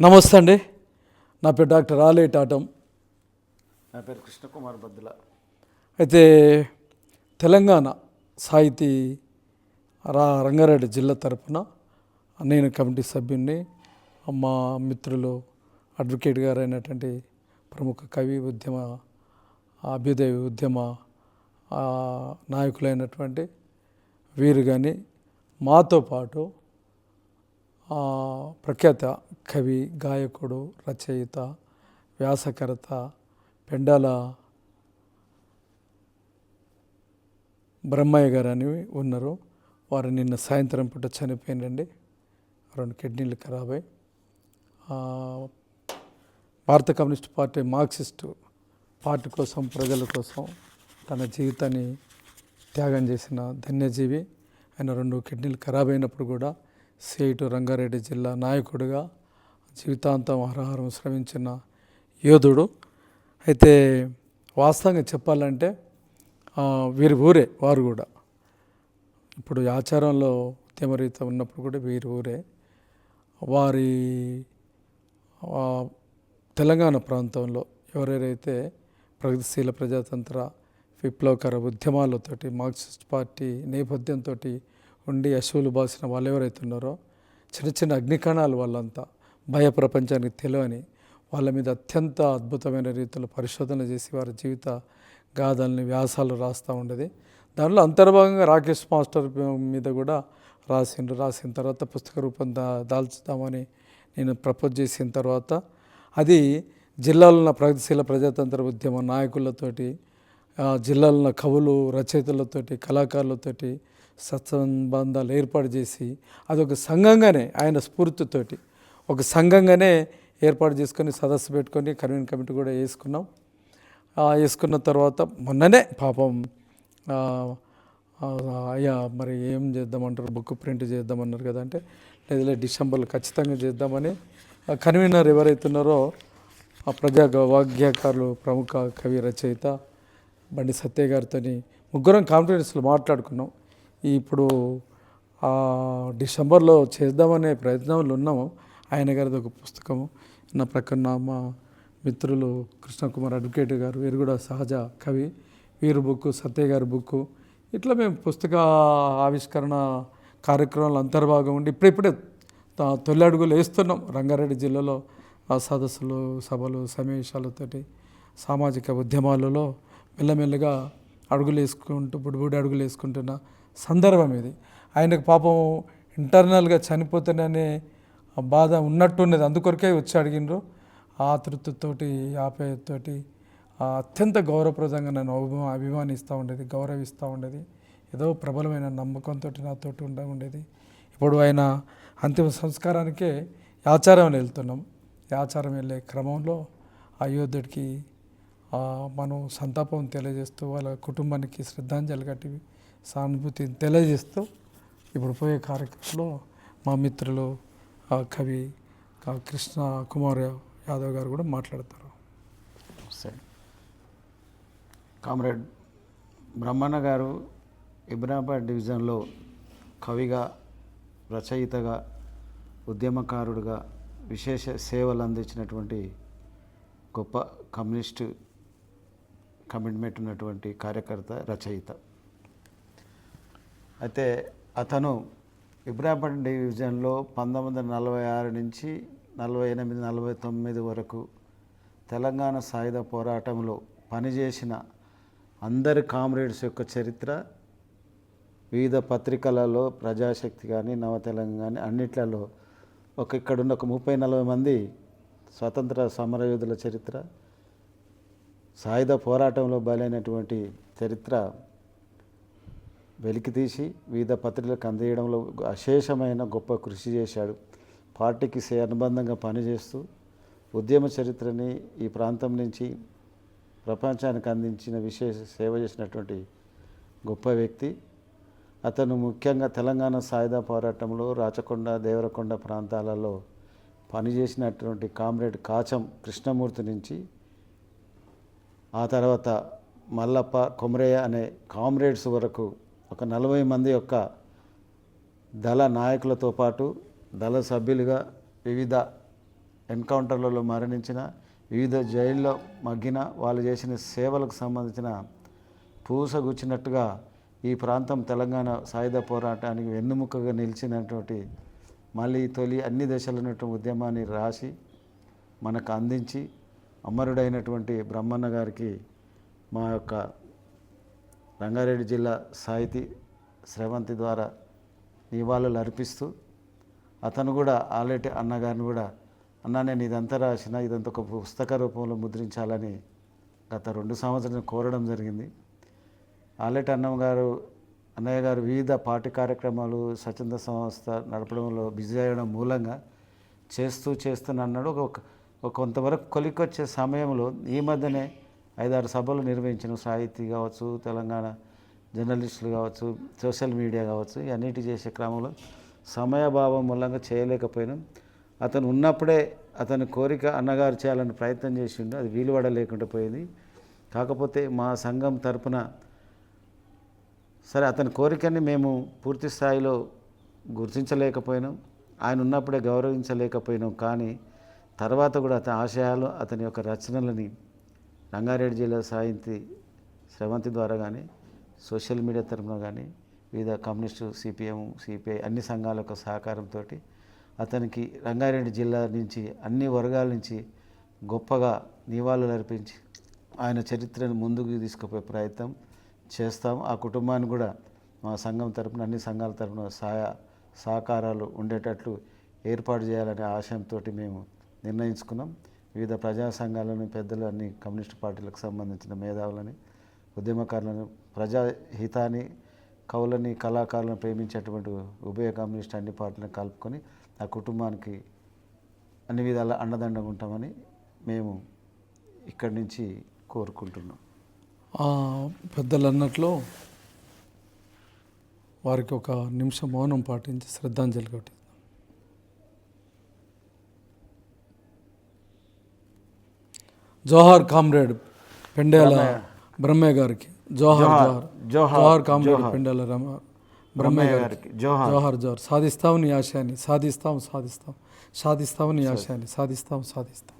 నమస్తే అండి. నా పేరు డాక్టర్ ఆలేట్ ఆటం నా పేరు కృష్ణకుమార్ బద్దుల. అయితే తెలంగాణ సాహితీ రా రంగారెడ్డి జిల్లా తరపున నేను కమిటీ సభ్యుడిని మా మిత్రులు అడ్వకేట్ గారు అయినటువంటి ప్రముఖ కవి ఉద్యమ అభ్యుదయ ఉద్యమ నాయకులైనటువంటి వీరు కానీ మాతో పాటు ప్రఖ్యాత కవి గాయకుడు రచయిత వ్యాసకర్త పెండాల బ్రహ్మయ్య గారు అని ఉన్నారు. వారు నిన్న సాయంత్రం పూట చనిపోయినండి. రెండు కిడ్నీలు ఖరాబ్ భారత కమ్యూనిస్ట్ పార్టీ మార్క్సిస్టు పార్టీ కోసం ప్రజల కోసం తన జీవితాన్ని త్యాగం చేసిన ధన్యజీవి. ఆయన రెండు కిడ్నీలు ఖరాబ్ అయినప్పుడు కూడా సేటు రంగారెడ్డి జిల్లా నాయకుడిగా జీవితాంతం ఆహారం శ్రమించిన యోధుడు. అయితే వాస్తవంగా చెప్పాలంటే వీరి ఊరే వారు కూడా. ఇప్పుడు ఆచారంలో ఉద్యమరీత ఉన్నప్పుడు కూడా వీరి ఊరే. వారి తెలంగాణ ప్రాంతంలో ఎవరెవరైతే ప్రగతిశీల ప్రజాతంత్ర విప్లవకర ఉద్యమాలతోటి మార్క్సిస్ట్ పార్టీ నేపథ్యంతో ఉండి అశువులు బాసిన వాళ్ళు ఎవరైతే ఉన్నారో చిన్న చిన్న అగ్నికణాలు వాళ్ళంతా భయ ప్రపంచానికి తెలియని వాళ్ళ మీద అత్యంత అద్భుతమైన రీతిలో పరిశోధన చేసి వారి జీవిత గాథల్ని వ్యాసాలు రాస్తూ ఉండేది. దానిలో అంతర్భాగంగా రాకేష్ మాస్టర్ మీద కూడా రాసిండు. రాసిన తర్వాత పుస్తక రూపం దా దాల్చుదామని నేను ప్రపోజ్ చేసిన తర్వాత అది జిల్లాలో ఉన్న ప్రగతిశీల ప్రజాతంత్ర ఉద్యమ నాయకులతోటి జిల్లాలో ఉన్న కవులు రచయితలతోటి కళాకారులతోటి సత్సంబంధాలు ఏర్పాటు చేసి అదొక సంఘంగానే ఆయన స్ఫూర్తితోటి ఒక సంఘంగానే ఏర్పాటు చేసుకొని సదస్సు పెట్టుకొని కన్వీన్ కమిటీ కూడా వేసుకున్నాం. వేసుకున్న తర్వాత మొన్ననే పాపం అయ్యా మరి ఏం చేద్దామంటారు బుక్ ప్రింట్ చేద్దామన్నారు కదా అంటే లేదా డిసెంబర్లో ఖచ్చితంగా చేద్దామని కన్వీనర్ ఎవరైతే ఉన్నారో ఆ ప్రజా వాగ్యాకారులు ప్రముఖ కవి రచయిత బండి సత్య గారితో ముగ్గురం కాన్ఫరెన్స్లో మాట్లాడుకున్నాం. ఇప్పుడు డిసెంబర్లో చేద్దామనే ప్రయత్నంలో ఉన్నాము. ఆయన గారిది ఒక పుస్తకము. నా ప్రక్కన మా మిత్రులు కృష్ణకుమార్ అడ్వకేట్ గారు వీరు కూడా సహజ కవి. వీరు బుక్ సత్య గారి బుక్ ఇట్లా మేము పుస్తక ఆవిష్కరణ కార్యక్రమాలు అంతర్భాగం ఉండి ఇప్పుడిప్పుడే తొలి అడుగులు వేస్తున్నాం. రంగారెడ్డి జిల్లాలో ఆ సదస్సులు సభలు సమావేశాలతోటి సామాజిక ఉద్యమాలలో మెల్లమెల్లగా అడుగులు వేసుకుంటూ బుడిబుడి అడుగులు వేసుకుంటున్న సందర్భం ఇది. ఆయనకు పాపం ఇంటర్నల్గా చనిపోతేనే బాధ ఉన్నట్టున్నది. అందుకొరకే వచ్చి అడిగినరు ఆతృతతోటి ఆప్యాయతతోటి ఆ అత్యంత గౌరవప్రదంగా నన్ను అభిమా అభిమానిస్తూ ఉండేది గౌరవిస్తూ ఉండేది. ఏదో ప్రబలమైన నమ్మకంతో నాతోటి ఉండ ఉండేది. ఇప్పుడు ఆయన అంతిమ సంస్కారానికే ఆచారం వెళ్తున్నాం. ఆచారం వెళ్ళే క్రమంలో ఆ యోధుడికి మనం సంతాపం తెలియజేస్తూ వాళ్ళ కుటుంబానికి శ్రద్ధాంజలి కట్టి సానుభూతిని తెలియజేస్తూ ఇప్పుడు పోయే కార్యక్రమంలో మా మిత్రులు ఆ, కవి ఆ, కృష్ణ కుమార్ యాదవ్ గారు కూడా మాట్లాడతారు. సరే. కామ్రేడ్ బ్రహ్మణ గారు ఇబ్రాబాద్ డివిజన్లో కవిగా రచయితగా ఉద్యమకారుడుగా విశేష సేవలు అందించినటువంటి గొప్ప కమ్యూనిస్టు కమిట్మెంట్ ఉన్నటువంటి కార్యకర్త రచయిత. అయితే అతను ఇబ్రాబాద్ డివిజన్లో పంతొమ్మిది వందల నలభై ఆరు నుంచి నలభై ఎనిమిది నలభై తొమ్మిది వరకు తెలంగాణ సాయుధ పోరాటంలో పనిచేసిన అందరి కామ్రేడ్స్ యొక్క చరిత్ర వివిధ పత్రికలలో ప్రజాశక్తి కానీ నవ తెలంగాణ కానీ అన్నిట్లలో ఒక ఇక్కడున్న ఒక ముప్పై నలభై మంది స్వతంత్ర సమరయోధుల చరిత్ర సాయుధ పోరాటంలో బలైనటువంటి చరిత్ర వెలికితీసి వివిధ పత్రికలకు అందజేయడంలో అశేషమైన గొప్ప కృషి చేశాడు. పార్టీకి సే అనుబంధంగా పనిచేస్తూ ఉద్యమ చరిత్రని ఈ ప్రాంతం నుంచి ప్రపంచానికి అందించిన విశేష సేవ చేసినటువంటి గొప్ప వ్యక్తి. అతను ముఖ్యంగా తెలంగాణ సాయుధ పోరాటంలో రాచకొండ దేవరకొండ ప్రాంతాలలో పనిచేసినటువంటి కామ్రేడ్ కాచం కృష్ణమూర్తి నుంచి ఆ తర్వాత మల్లప్ప కొమరయ్య అనే కామ్రేడ్స్ వరకు ఒక నలభై మంది యొక్క దళ నాయకులతో పాటు దళ సభ్యులుగా వివిధ ఎన్కౌంటర్లలో మరణించిన వివిధ జైల్లో మగ్గిన వాళ్ళు చేసిన సేవలకు సంబంధించిన పూసగుచ్చినట్టుగా ఈ ప్రాంతం తెలంగాణ సాయుధ పోరాటానికి వెన్నుముకగా నిలిచినటువంటి మళ్ళీ తొలి అన్ని దశలు ఉన్నటువంటి ఉద్యమాన్ని రాసి మనకు అందించి అమరుడైనటువంటి బ్రహ్మన్న గారికి మా యొక్క రంగారెడ్డి జిల్లా సాహితీ శ్రవంతి ద్వారా నివాళులు అర్పిస్తూ అతను కూడా ఆలేటి అన్నగారిని కూడా అన్న నేను ఇదంతా రాసిన ఇదంతా ఒక పుస్తక రూపంలో ముద్రించాలని గత రెండు సంవత్సరాలు కోరడం జరిగింది. ఆలేటి అన్నమ్మ గారు అన్నయ్య గారు వివిధ పార్టీ కార్యక్రమాలు స్వచ్ఛంద సంస్థ నడపడంలో బిజీ అయ్యడం మూలంగా చేస్తూ చేస్తూ అన్నాడు ఒక ఒక కొంతవరకు కొలికొచ్చే సమయంలో ఈ మధ్యనే ఐదారు సభలు నిర్వహించిన సాహితీ కావచ్చు తెలంగాణ జర్నలిస్టులు కావచ్చు సోషల్ మీడియా కావచ్చు ఇవన్నిటి చేసే క్రమంలో సమయభావం మూలంగా చేయలేకపోయినాం. అతను ఉన్నప్పుడే అతని కోరిక అన్నగారు చేయాలని ప్రయత్నం చేసిండు అది వీలువడలేకుండా పోయింది. కాకపోతే మా సంఘం తరపున సరే అతని కోరికని మేము పూర్తి స్థాయిలో గుర్తించలేకపోయినాం. ఆయన ఉన్నప్పుడే గౌరవించలేకపోయినాం కానీ తర్వాత కూడా అతని ఆశయాలు అతని యొక్క రచనలని రంగారెడ్డి జిల్లా సాయంతి స్రవంతి ద్వారా కానీ సోషల్ మీడియా తరఫున కానీ వివిధ కమ్యూనిస్టు సిపిఎం సిపిఐ అన్ని సంఘాల యొక్క సహకారంతో అతనికి రంగారెడ్డి జిల్లా నుంచి అన్ని వర్గాల నుంచి గొప్పగా నివాళులు అర్పించి ఆయన చరిత్రను ముందుకు తీసుకుపోయే ప్రయత్నం చేస్తాం. ఆ కుటుంబాన్ని కూడా మా సంఘం తరపున అన్ని సంఘాల తరపున సహాయ సహకారాలు ఉండేటట్లు ఏర్పాటు చేయాలనే ఆశయంతో మేము నిర్ణయించుకున్నాం. వివిధ ప్రజా సంఘాలను పెద్దలు అన్ని కమ్యూనిస్ట్ పార్టీలకు సంబంధించిన మేధావులని ఉద్యమకారులను ప్రజాహితాన్ని కవులని కళాకారులను ప్రేమించేటువంటి ఉభయ కమ్యూనిస్ట్ అన్ని పార్టీలను కలుపుకొని ఆ కుటుంబానికి అన్ని విధాల అండదండగా ఉంటామని మేము ఇక్కడి నుంచి కోరుకుంటున్నాం. పెద్దలు అన్నట్లు వారికి ఒక నిమిషం మౌనం పాటించి శ్రద్ధాంజలి కట్టి జోహార్ కామ్రేడ్ పెండేల బ్రహ్మయ్య. గారికి. జోహార్ జోహార్ జోహార్, కామ్రేడ్. పెండేల రమ గారికి. గారికి. జోహార్. జోహార్ జోహార్. సాధిస్తావు నీ ఆశయాన్ని. సాధిస్తాం సాధిస్తాం సాధిస్తావు నీ ఆశయాన్ని. సాధిస్తాం సాధిస్తాం